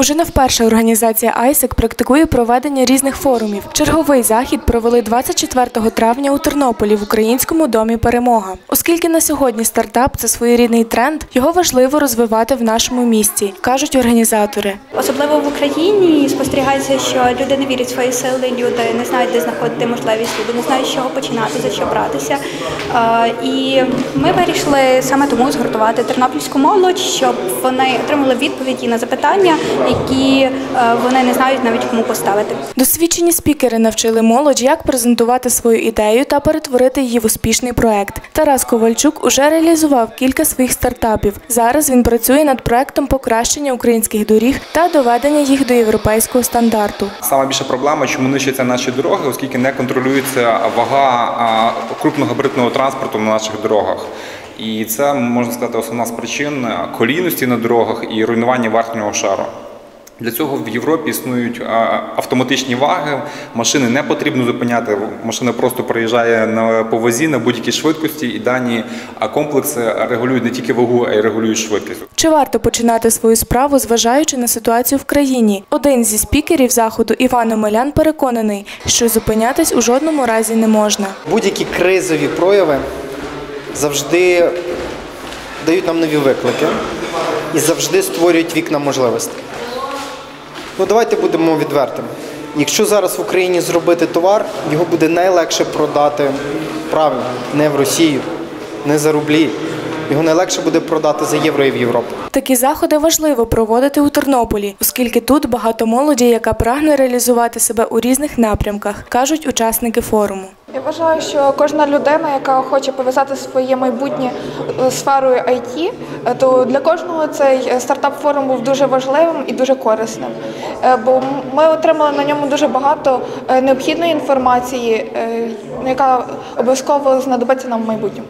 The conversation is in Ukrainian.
Уже не вперше організація «Айсек» практикує проведення різних форумів. Черговий захід провели 24 травня у Тернополі в Українському домі Перемога. Оскільки на сьогодні стартап це своєрідний тренд, його важливо розвивати в нашому місті, кажуть організатори. Особливо в Україні спостерігається, що люди не вірять в свої сили, люди не знають, де знаходити можливість, люди не знають, з чого починати, за що братися. І ми вирішили саме тому згуртувати тернопільську молодь, щоб вони отримали відповіді на запитання, які е, вони не знають навіть кому поставити. Досвідчені спікери навчили молодь, як презентувати свою ідею та перетворити її в успішний проект. Тарас Ковальчук уже реалізував кілька своїх стартапів. Зараз він працює над проектом покращення українських доріг та доведення їх до європейського стандарту. Саме більша проблема, чому нищаться наші дороги, оскільки не контролюється вага крупногабаритного транспорту на наших дорогах. І це можна сказати основна з причин колійності на дорогах і руйнування верхнього шару. Для цього в Європі існують автоматичні ваги. Машини не потрібно зупиняти. Машина просто проїжджає на повозі на будь-якій швидкості, і дані а, комплекси регулюють не тільки вагу, а й регулюють швидкість. Чи варто починати свою справу, зважаючи на ситуацію в країні? Один зі спікерів заходу Іван Омелян переконаний, що зупинятись у жодному разі не можна. Будь-які кризові прояви завжди дають нам нові виклики і завжди створюють вікна можливостей. Ну давайте будемо відвертими. Якщо зараз в Україні зробити товар, його буде найлегше продати правильно, не в Росію, не за рублі. Його найлегше буде продати за євро і в Європу. Такі заходи важливо проводити у Тернополі, оскільки тут багато молоді, яка прагне реалізувати себе у різних напрямках, кажуть учасники форуму. Я вважаю, що кожна людина, яка хоче пов'язати своє майбутнє е, сферою IT, е, то для кожного цей стартап форум був дуже важливим і дуже корисним. Е, Бо ми отримали на ньому дуже багато необхідної інформації, яка обов'язково знадобиться нам в майбутньому.